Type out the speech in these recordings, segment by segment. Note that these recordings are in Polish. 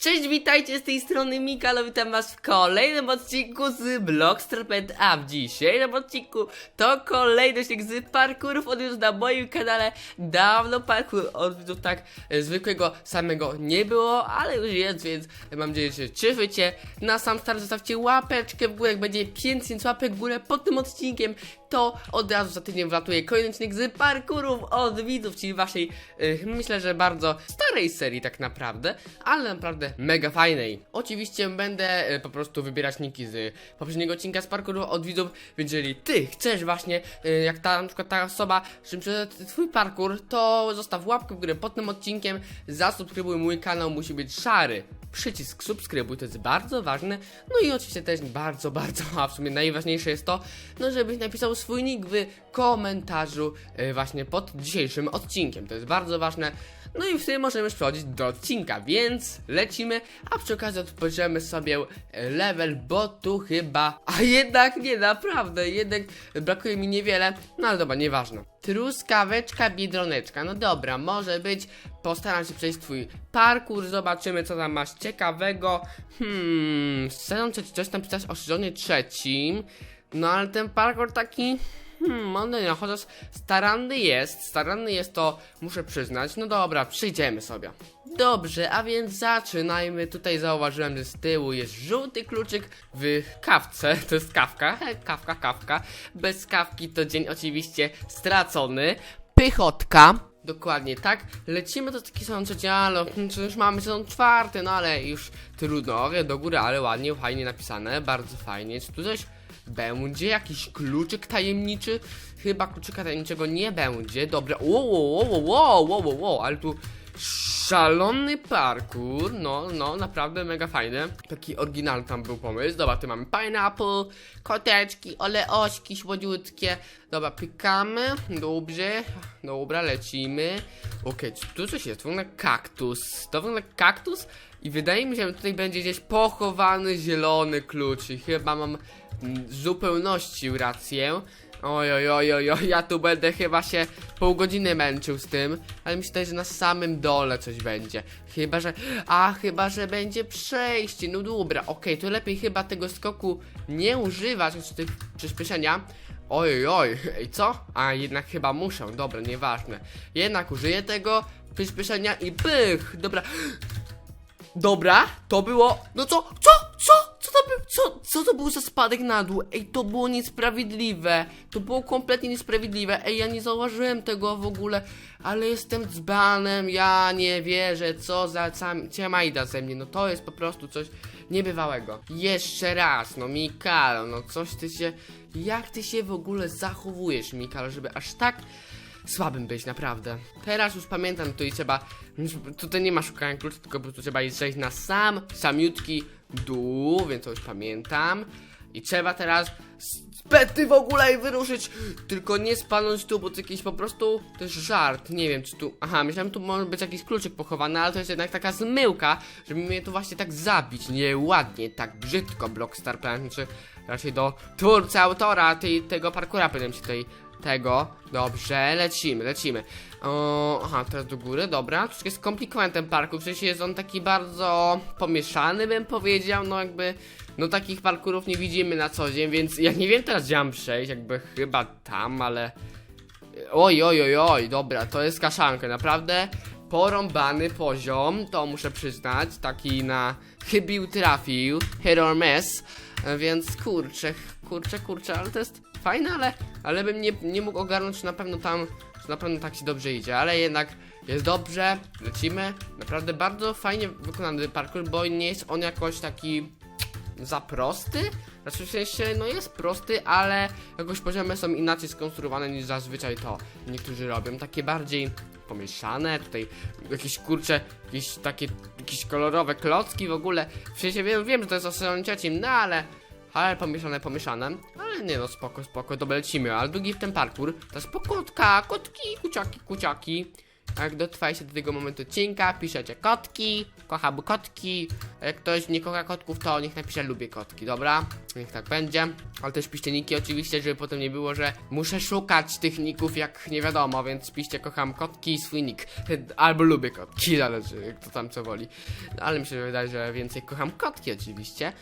Cześć, witajcie z tej strony Mikalo, witam was w kolejnym odcinku z Blockstraped, a w dzisiejszym odcinku to kolejny odcinek z parkurów, on już na moim kanale dawno parkour od widzów tak e, zwykłego samego nie było, ale już jest, więc mam nadzieję, że cieszycie. Na sam start zostawcie łapeczkę w górę, jak będzie 500 łapek w górę pod tym odcinkiem, to od razu za tydzień wlatuje kolejny odcinek z parkurów od widzów, czyli waszej, y, myślę, że bardzo starej serii tak naprawdę, ale naprawdę mega fajnej. Oczywiście będę y, po prostu wybierać niki z poprzedniego odcinka z parkurów od widzów, więc jeżeli ty chcesz właśnie, y, jak ta na przykład ta osoba, przed twój parkur, to zostaw łapkę w górę pod tym odcinkiem, zasubskrybuj mój kanał, musi być szary przycisk subskrybuj, to jest bardzo ważne. No i oczywiście też bardzo, bardzo, a w sumie najważniejsze jest to, no żebyś napisał swój nick w komentarzu e, właśnie pod dzisiejszym odcinkiem. To jest bardzo ważne. No i w sumie możemy już przechodzić do odcinka, więc lecimy, a przy okazji odpoczniemy sobie e, level, bo tu chyba... A jednak nie, naprawdę, jednak brakuje mi niewiele, no ale dobra, nieważne. Truskaweczka, biedroneczka, no dobra, może być, postaram się przejść twój parkour, zobaczymy co tam masz ciekawego. Hmm, sezonie trzeci, coś tam pisać o sezonie trzecim, no ale ten parkour taki... Hmm, nie, chociaż staranny jest, staranny jest to, muszę przyznać. No dobra, przyjdziemy sobie. Dobrze, a więc zaczynajmy. Tutaj zauważyłem, że z tyłu jest żółty kluczyk w kawce. To jest kawka, kawka, kawka. Bez kawki to dzień oczywiście stracony. Pychotka. Dokładnie tak. Lecimy do taki sezon trzeci, ale hmm, już mamy sezon czwarty, no ale już trudno, do góry, ale ładnie, fajnie napisane, bardzo fajnie. Czy tu coś będzie? Jakiś kluczyk tajemniczy? Chyba kluczyka tajemniczego nie będzie. Dobra, wow, wow, wow, wow, wow, wow, ale tu szalony parkour, no, no, naprawdę mega fajny. Taki oryginalny tam był pomysł. Dobra, tu mamy pineapple, koteczki, oleośki słodziutkie. Dobra, pykamy, dobrze, dobra, lecimy. Okej, czy tu coś jest? To wygląda kaktus. To wygląda kaktus i wydaje mi się, że tutaj będzie gdzieś pochowany zielony klucz i chyba mam zupełności rację. Oj, oj, oj, oj, oj, ja tu będę chyba się pół godziny męczył z tym, ale myślę, że na samym dole coś będzie. Chyba, że, a chyba, że będzie przejście, no dobra, okej, to lepiej chyba tego skoku nie używać, czy tych przyspieszenia. Oj, oj, ej, co? A jednak chyba muszę, dobra, nieważne. Jednak użyję tego przyspieszenia i bych, dobra. Dobra, to było. No co? Co? Co? Co to był? Co, co to był za spadek na dół? Ej, to było niesprawiedliwe. To było kompletnie niesprawiedliwe. Ej, ja nie zauważyłem tego w ogóle, ale jestem dzbanem. Ja nie wierzę, co za sam ciamajda ze mnie. No to jest po prostu coś niebywałego. Jeszcze raz, no Mikalo, no coś ty się. Jak ty się w ogóle zachowujesz, Mikalo, żeby aż tak słabym być, naprawdę. Teraz już pamiętam, tu i trzeba. Tutaj nie ma szukania kluczy, tylko po prostu trzeba iść zejść na sam, samiutki dół, więc to już pamiętam. I trzeba teraz z pety w ogóle i wyruszyć. Tylko nie spanąć tu, bo to jakiś po prostu. Jest żart. Nie wiem, czy tu. Aha, myślałem, tu może być jakiś kluczyk pochowany, ale to jest jednak taka zmyłka, żeby mnie tu właśnie tak zabić. Nieładnie, tak brzydko Blockstar Planet, czy raczej do twórcy, autora tej, tego parkura powinien się tutaj tego. Dobrze, lecimy, lecimy. O, aha, teraz do góry, dobra. Troszkę skomplikowany ten parkour, w sensie jest on taki bardzo pomieszany, bym powiedział, no jakby... No takich parkurów nie widzimy na co dzień, więc ja nie wiem teraz gdzie mam przejść, jakby chyba tam, ale... Oj, oj, oj, oj, dobra, to jest kaszanka, naprawdę porąbany poziom, to muszę przyznać, taki na chybił trafił, hit or miss, więc kurczę, kurczę, kurczę, ale to jest fajne, ale, ale bym nie, nie mógł ogarnąć, czy na pewno tam, czy na pewno tak się dobrze idzie, ale jednak jest dobrze, lecimy, naprawdę bardzo fajnie wykonany parkour, bo nie jest on jakoś taki za prosty, znaczy w sensie, no jest prosty, ale jakoś poziomy są inaczej skonstruowane niż zazwyczaj to niektórzy robią, takie bardziej pomieszane, tutaj jakieś kurcze, jakieś takie, jakieś kolorowe klocki w ogóle, w sensie wiem, wiem, że to jest o sezonie trzecim, no ale, ale pomieszane, pomieszane, ale nie no, spoko, spoko, dobra, lecimy, ale długi w ten parkour, to jest pokotka, kotki, kuciaki, kuciaki, jak dotrwajcie do tego momentu odcinka, piszecie kotki, kocham kotki. Jak ktoś nie kocha kotków, to niech napisze lubię kotki, dobra? Niech tak będzie. Ale też piszcie niki oczywiście, żeby potem nie było, że muszę szukać tych ników jak nie wiadomo, więc piszcie kocham kotki i swój nick. Albo lubię kotki, zależy kto tam co woli. No, ale mi się wydaje, że więcej kocham kotki oczywiście.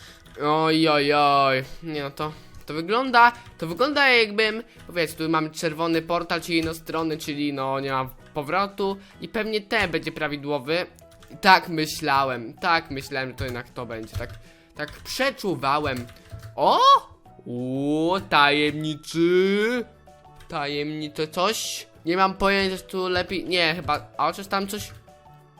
Oj, oj, oj. Nie no to... To wygląda, to wygląda jakbym, powiedz, tu mamy czerwony portal, czyli jednostronny, czyli no nie ma powrotu i pewnie ten będzie prawidłowy. Tak myślałem, tak myślałem, że to jednak to będzie, tak, tak przeczuwałem. O! O, tajemniczy, tajemnicze coś. Nie mam pojęcia, czy tu lepiej, nie, chyba, a chociaż tam coś,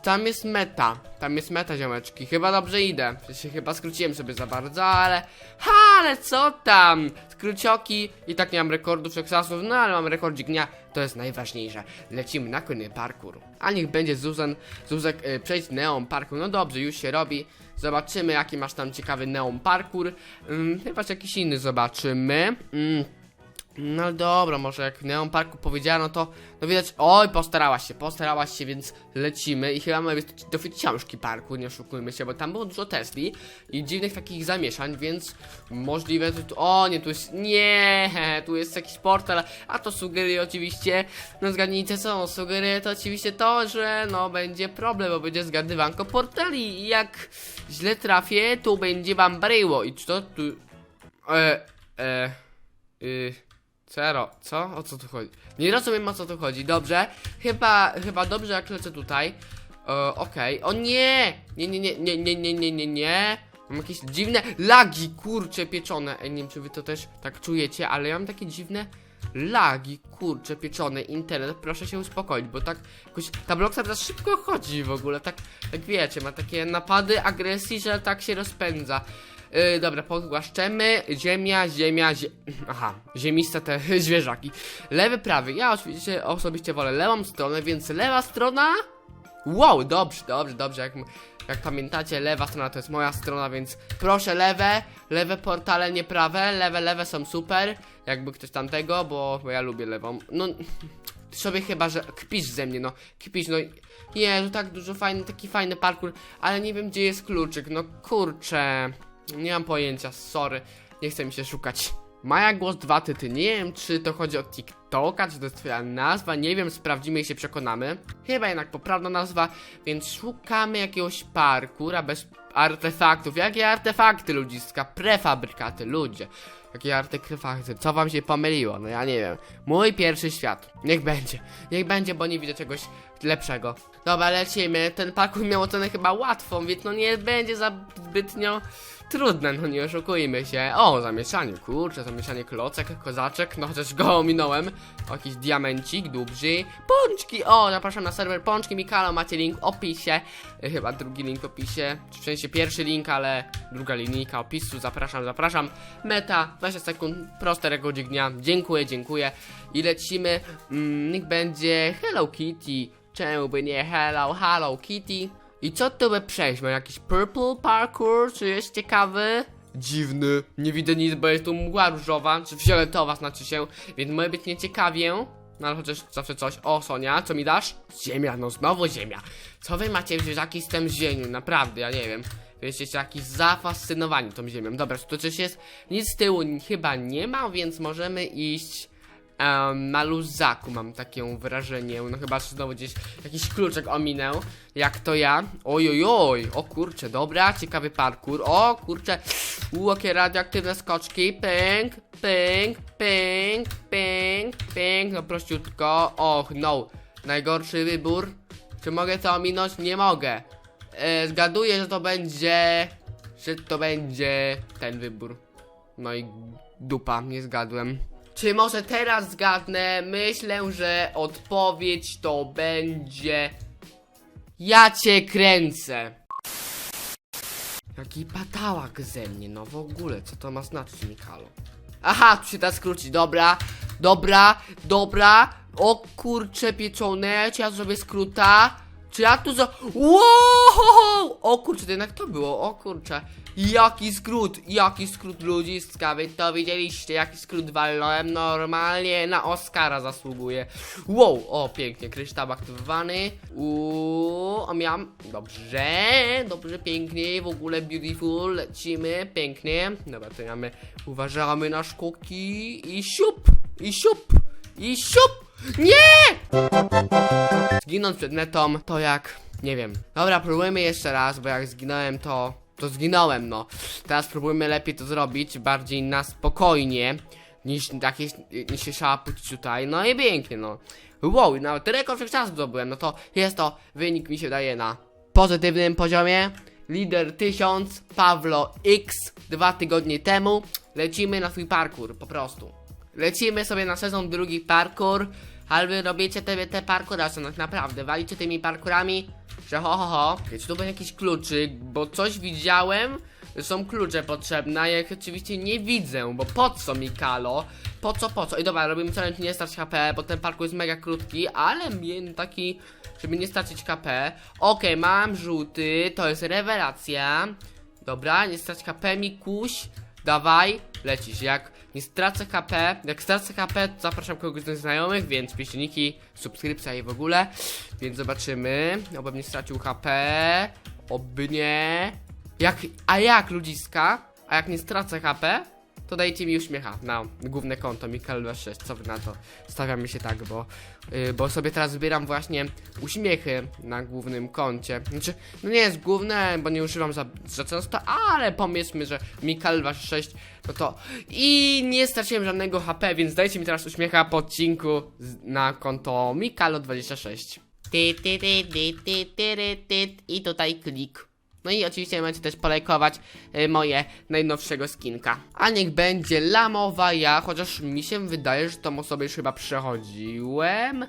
tam jest meta. Tam jest meta, ziomeczki. Chyba dobrze idę. Sensie chyba skróciłem sobie za bardzo, ale... Ha, ale co tam? Skrócioki. I tak nie mam rekordów Texasów, no ale mam rekordzik dnia. To jest najważniejsze. Lecimy na kolejny parkour. A niech będzie Zuzan, Zuzek, y, przejdź neon parkour. No dobrze, już się robi. Zobaczymy, jaki masz tam ciekawy neon parkour. Ym, chyba jakiś inny zobaczymy. Ym. No ale dobra, może jak Neon Parku powiedziała, no to no widać, oj, postarałaś się, postarałaś się, więc lecimy i chyba ma być dosyć ciężki parku, nie oszukujmy się, bo tam było dużo Tesli i dziwnych takich zamieszań, więc możliwe, że tu, o nie, tu jest, nie, tu jest jakiś portal, a to sugeruje oczywiście, no zgadnijcie co, sugeruje to oczywiście to, że no będzie problem, bo będzie zgadywanko portali i jak źle trafię, to będzie wam bryło i czy to tu, e, e, y... Zero, co? O co tu chodzi? Nie rozumiem o co tu chodzi, dobrze? Chyba, chyba dobrze jak lecę tutaj. E, Okej, o nie! Nie, nie, nie, nie, nie, nie, nie, nie, Mam jakieś dziwne lagi, kurcze pieczone. Nie wiem czy wy to też tak czujecie, ale ja mam takie dziwne lagi, kurcze pieczone. Internet, proszę się uspokoić, bo tak jakoś ta bloksa teraz szybko chodzi w ogóle, tak, tak wiecie, ma takie napady agresji, że tak się rozpędza Yy, dobra, pogłaszczemy. Ziemia, ziemia, zie... Aha, ziemiste te zwierzaki. Lewy, prawy. Ja oczywiście osobiście wolę lewą stronę, więc lewa strona... Wow, dobrze, dobrze, dobrze. Jak, jak pamiętacie, lewa strona to jest moja strona, więc proszę lewe. Lewe portale, nie prawe. Lewe, lewe są super. Jakby ktoś tamtego, bo, bo ja lubię lewą. No... Ty sobie chyba, że kpisz ze mnie, no kpisz, no Jezu, tak dużo fajny, taki fajny parkour, ale nie wiem gdzie jest kluczyk, no kurczę nie mam pojęcia, sorry. Nie chce mi się szukać. Maja Głos 2 Tyty. Nie wiem, czy to chodzi o TikToka, czy to jest twoja nazwa. Nie wiem, sprawdzimy i się przekonamy. Chyba jednak poprawna nazwa, więc szukamy jakiegoś parkura bez artefaktów. Jakie artefakty, ludziska? Prefabrykaty, ludzie. Jakie artefakty? Co wam się pomyliło? No ja nie wiem. Mój pierwszy świat. Niech będzie. Niech będzie, bo nie widzę czegoś lepszego. Dobra, lecimy. Ten parkour miał ocenę chyba łatwą, więc no nie będzie zbytnio trudne, no nie oszukujmy się. O, zamieszanie, kurczę, zamieszanie klocek, kozaczek, no chociaż go ominąłem. O, jakiś diamencik, duży. Pączki, o, zapraszam na serwer Pączki Mikalo, macie link w opisie. Y, Chyba drugi link w opisie, w sensie pierwszy link, ale druga linijka opisu, zapraszam, zapraszam. Meta, 20 sekund, prosty rekordzik dnia, dziękuję, dziękuję. I lecimy, mm, niech będzie Hello Kitty, czemu by nie Hello, Hello Kitty. I co tu by przejść? Ma jakiś purple parkour? Czy jest ciekawy? Dziwny. Nie widzę nic, bo jest tu mgła różowa, czy fioletowa znaczy się, więc może być nieciekawie. No ale chociaż zawsze coś. O, Sonia, co mi dasz? Ziemia, no znowu ziemia. Co wy macie zwierzaki z tym ziemią? Naprawdę, ja nie wiem. Wy jesteście jakiś zafascynowani tą ziemią. Dobra, tu coś jest. Nic z tyłu chyba nie ma, więc możemy iść em, na luzaku, mam takie wrażenie. No chyba, znowu gdzieś jakiś kluczek ominął, jak to ja. Oj, oj, oj, o kurczę, dobra, ciekawy parkour. O kurczę, u, jakie radioaktywne skoczki. Pęk, pęk, pęk, pęk, pęk, no prościutko. Och, no, najgorszy wybór. Czy mogę to ominąć? Nie mogę. E, zgaduję, że to będzie, że to będzie ten wybór. No i dupa, nie zgadłem. Czy może teraz zgadnę? Myślę, że odpowiedź to będzie. Ja cię kręcę. Jaki patałak ze mnie, no w ogóle, co to ma znaczyć, Mikalo? Aha, tu się da skrócić, dobra, dobra, dobra. O kurcze pieczone, ja zrobię skróta? Czy ja tu za... Wow! O kurczę, to jednak to było, o kurczę. Jaki skrót, jaki skrót ludziska, wy to widzieliście, jaki skrót walnąłem, normalnie na Oscara zasługuje. Wow, o pięknie, kryształ aktywowany. Uuu, a miałam, dobrze, dobrze, pięknie, w ogóle beautiful, lecimy, pięknie. Dobra, to mamy, uważamy na szkoki i siup, i siup, i siup. Nie! Zginąć przed metą, to jak, nie wiem. Dobra, próbujmy jeszcze raz, bo jak zginąłem to, to zginąłem, no. Teraz próbujmy lepiej to zrobić, bardziej na spokojnie, niż jakieś, niż się szapuć tutaj, no i pięknie, no. Wow, nawet rekord wszechczasów zdobyłem, no to jest to, wynik mi się daje na pozytywnym poziomie. Lider 1000, Pawlo X, dwa tygodnie temu. Lecimy na swój parkour, po prostu. Lecimy sobie na sezon drugi parkour, wy robicie te, te parkour, a tak naprawdę, walicie tymi parkurami, że ho ho ho. Czy tu będzie jakiś kluczyk, bo coś widziałem, są klucze potrzebne, ja ich oczywiście nie widzę, bo po co mi kalo? Po co, po co? I dobra, robimy challenge nie stać HP, bo ten parkour jest mega krótki, ale mnie taki, żeby nie stracić HP. Okej, mam żółty, to jest rewelacja. Dobra, nie strać HP, Mikuś. Dawaj, lecisz. Jak nie stracę HP, jak stracę HP, to zapraszam kogoś z znajomych, więc pieśniki, subskrypcja i w ogóle. Więc zobaczymy. Obym nie stracił HP. Oby nie. Jak, a jak ludziska? A jak nie stracę HP, to dajcie mi uśmiecha na główne konto Mikal26, co wy na to? Stawiamy się tak, bo, yy, bo sobie teraz zbieram właśnie uśmiechy na głównym koncie. Znaczy, no nie jest główne, bo nie używam za, za często, ale powiedzmy, że Mikal26, no to i nie straciłem żadnego HP, więc dajcie mi teraz uśmiecha po odcinku na konto Mikalo26. Ty, ty, ty, ty, ty, ty, ty, ty, I tutaj klik. No i oczywiście możecie też polajkować y, moje najnowszego skinka. A niech będzie lamowa ja, chociaż mi się wydaje, że tą osobę już chyba przechodziłem.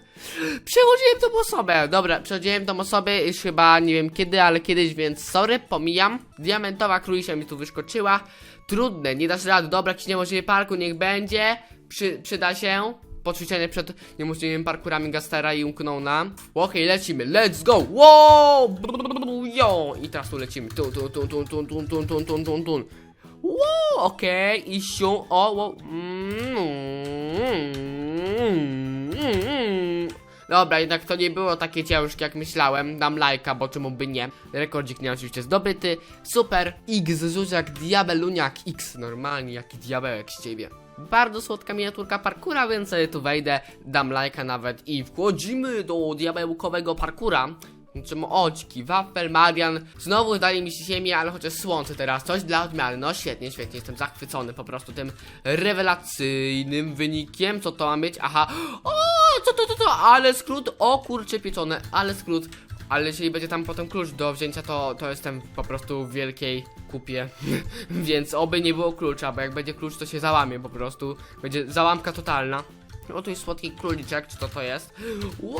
Przechodziłem tą osobę, dobra, przechodziłem tą osobę już chyba nie wiem kiedy, ale kiedyś, więc sorry, pomijam. Diamentowa królisia mi tu wyskoczyła. Trudne, nie dasz rady, dobra, niemożliwy parku, niech będzie. Przy, przyda się. Poćwiczenie przed niemożliwymi parkurami Gastera i Unknowna. Okej, lecimy, let's go! Wow! Yo! I teraz tu lecimy. Tu, tu, tu, tu, tu, tu, tu, tu, tu, tu, tu. Wow, okej, i siu, o, wow. Mm. Dobra, jednak to nie było takie ciężkie jak myślałem. Dam lajka, bo czemu by nie. Rekordzik nie oczywiście zdobyty. Super. X, Zuzak, Diabeluniak X. Normalnie, jaki diabełek z ciebie. Bardzo słodka miniaturka parkura, więc sobie tu wejdę, dam lajka nawet i wchodzimy do diabełkowego parkura. Czemu oczki, wafel, Marian Znowu dali mi się ziemię, ale chociaż słońce teraz Coś dla odmiany, no świetnie, świetnie Jestem zachwycony po prostu tym rewelacyjnym wynikiem Co to ma być? Aha O, co to, to, to, ale skrót O kurcze pieczone, ale skrót ale jeżeli będzie tam potem klucz do wzięcia, to, to jestem po prostu w wielkiej kupie. Więc oby nie było klucza, bo jak będzie klucz, to się załamie po prostu. Będzie załamka totalna. O, tu jest słodki króliczek, czy to to jest?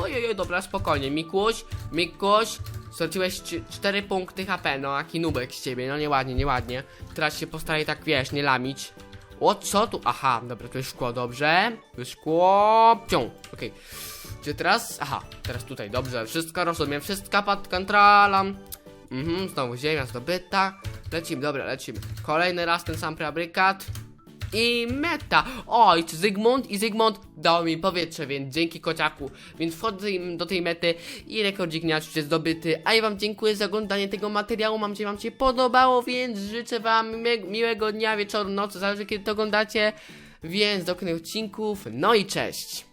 Ojej, dobra, spokojnie. Mikuś, Mikuś, straciłeś 4 punkty HP, no jaki nubek z ciebie, no nieładnie, nieładnie. Teraz się postaraj tak, wiesz, nie lamić. O, co tu? Aha, dobra, tu jest szkło, dobrze. Tu jest szkło, pią, okej. Gdzie teraz? Aha, teraz tutaj, dobrze, wszystko rozumiem, wszystko pod kontrolą. Mhm, znowu ziemia zdobyta. Lecimy, dobra, lecimy. Kolejny raz ten sam fabrykat. I meta! Oj, Zygmunt i Zygmunt dał mi powietrze, więc dzięki kociaku. Więc wchodzę do tej mety i rekordzik nie zdobyty. A ja wam dziękuję za oglądanie tego materiału. Mam nadzieję, wam się podobało, więc życzę wam mi miłego dnia, wieczoru, nocy, zależy kiedy to oglądacie. Więc do kolejnych odcinków. No i cześć!